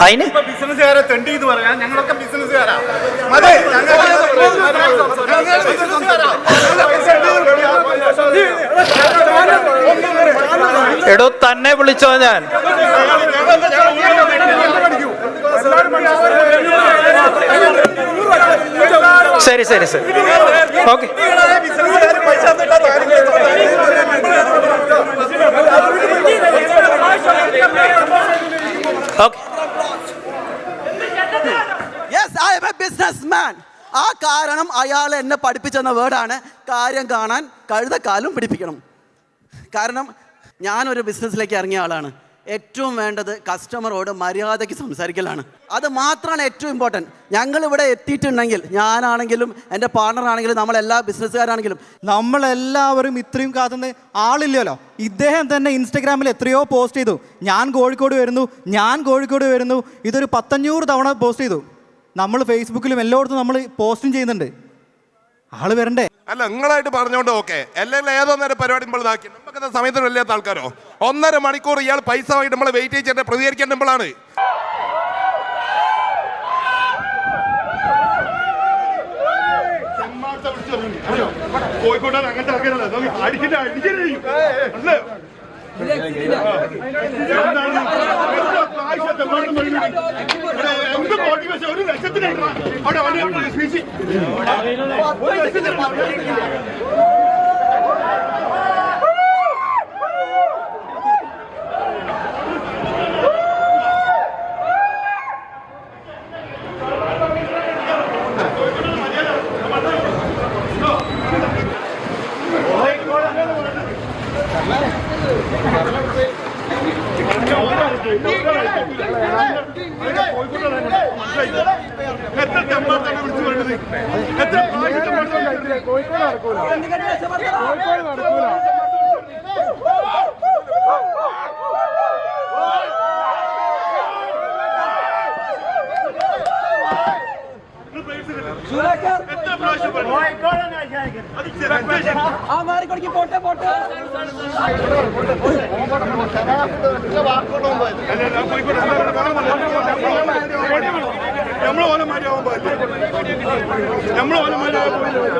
അതിന് ബിസിനസ്സുകാരെ തെണ്ടി എന്ന് ഞങ്ങളൊക്കെ ബിസിനസ്സുകാരാ. എടോ തന്നെ വിളിച്ചോ ഞാൻ ശരി ശരി ശരി ഓക്കെ ബിസിനസ്സുകാര് പൈസ തന്നിട്ടാ കാര്യം okay yes I'm a businessman ആ കാരണം അയാൾ എന്നെ പഠിപ്പിച്ചെന്ന വേർഡാണ് കാര്യം കാണാൻ കഴുതക്കാലും പിടിപ്പിക്കണം. കാരണം ഞാനൊരു ബിസിനസ്സിലേക്ക് ഇറങ്ങിയ ആളാണ്. ഏറ്റവും വേണ്ടത് കസ്റ്റമറോട് മര്യാദയ്ക്ക് സംസാരിക്കലാണ്. അത് മാത്രമാണ് ഏറ്റവും ഇമ്പോർട്ടന്റ് ഞങ്ങൾ ഇവിടെ എത്തിയിട്ടുണ്ടെങ്കിൽ ഞാനാണെങ്കിലും എന്റെ പാർട്ണർ ആണെങ്കിലും നമ്മളെല്ലാ ബിസിനസ്സുകാരാണെങ്കിലും നമ്മളെല്ലാവരും ഇത്രയും കാത്തുന്ന ആളില്ലല്ലോ. ഇദ്ദേഹം തന്നെ ഇൻസ്റ്റഗ്രാമിൽ എത്രയോ പോസ്റ്റ് ചെയ്തു. ഞാൻ കോഴിക്കോട് വരുന്നു ഞാൻ കോഴിക്കോട് വരുന്നു. ഇതൊരു പത്തഞ്ഞൂറ് തവണ പോസ്റ്റ് ചെയ്തു. നമ്മൾ ഫേസ്ബുക്കിലും എല്ലായിടത്തും നമ്മൾ പോസ്റ്റും ചെയ്യുന്നുണ്ട്. ആൾ വരണ്ടേ? അല്ല നിങ്ങളായിട്ട് പറഞ്ഞോണ്ട് ഓക്കെ അല്ലെങ്കിൽ ഏതോ നേരം പരിപാടി നമ്മൾ ഇതാക്കി നമുക്കത് സമയത്തിന് വലിയ ആൾക്കാരോ? ഒന്നര മണിക്കൂർ ഇയാൾ പൈസ വാങ്ങിട്ട് നമ്മളെ വെയിറ്റ് ചെയ്തിട്ട് പ്രതികരിക്കേണ്ടപ്പോഴാണ് കോഴിക്കോട്ടാണ് അങ്ങനത്തെ ആൾക്കാരല്ല? എന്ത് മോട്ടിവേഷൻ ഒരു ലക്ഷത്തിന് അവിടെ അവിടെ എത്ര തെമ്മാർത്താണ് വിളിച്ചു വേണ്ടത് എത്ര കോഴിക്കോട് നടക്കൂല കോഴിക്കോട് നടക്കൂല എത്ര പ്രാവശ്യം പറഞ്ഞു? അത് ചെറുപ്പം ആ മാറിക്കൊടുക്കി പോട്ടെ പോട്ടെ നമ്മൾ ഓല മാരിയാവാൻ പാടില്ല നമ്മൾ ഓല മാരിയാവാൻ പാടില്ല